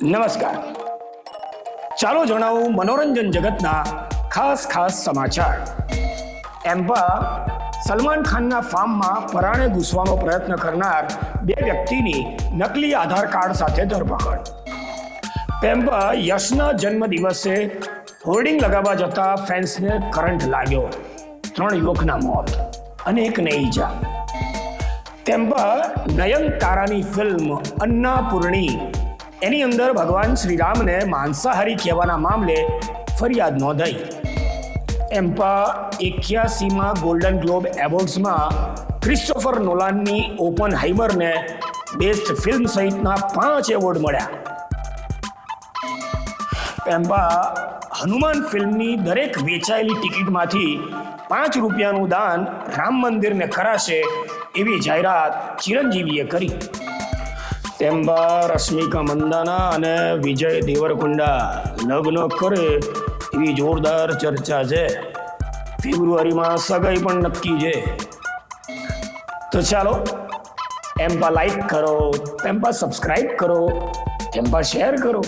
નમસ્કાર. ચાલો જણાવું મનોરંજન જગતના ખાસ ખાસ સમાચાર. એમ્પા સલમાન ખાનના ફાર્મમાં પરાણે ઘૂસવાનો પ્રયત્ન કરનાર બે વ્યક્તિની નકલી આધાર કાર્ડ સાથે ધરપકડ. પેમ્પા યશના જન્મદિવસે હોર્ડિંગ લગાવવા જતા ફેન્સને કરંટ લાગ્યો. ત્રણ યુવકના મોત અને એકને ઈજા તેમ્પા નયનતારાની ફિલ્મ અન્નાપૂર્ણી એની અંદર ભગવાન શ્રીરામને માંસાહારી કહેવાના મામલે ફરિયાદ નોંધાઈ. એમ્પા એક્યાસીમાં ગોલ્ડન ગ્લોબ એવોર્ડ્સમાં ક્રિસ્ટોફર નોલાનની ઓપન હાઈમરને બેસ્ટ ફિલ્મ સહિતના પાંચ એવોર્ડ મળ્યા. એમ્પા હનુમાન ફિલ્મની દરેક વેચાયેલી ટિકિટમાંથી પાંચ રૂપિયાનું દાન રામ મંદિરને કરાશે એવી જાહેરાત ચિરંજીવીએ કરી. તેમ્બા રશ્મિકા મંદાના અને વિજય દેવરકુંડા લગ્ન કરે એવી જોરદાર ચર્ચા છે. ફેબ્રુઆરીમાં સગાઈ પણ નક્કી છે. તો ચાલો એમ્પા લાઈક કરો તેમ્પા સબસ્ક્રાઈબ કરો તેમ્પા શેર કરો.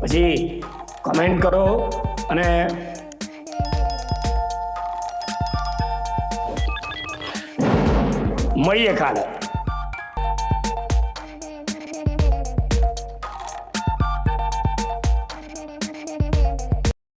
પછી કમેન્ટ કરો અને મળીએ કાલે.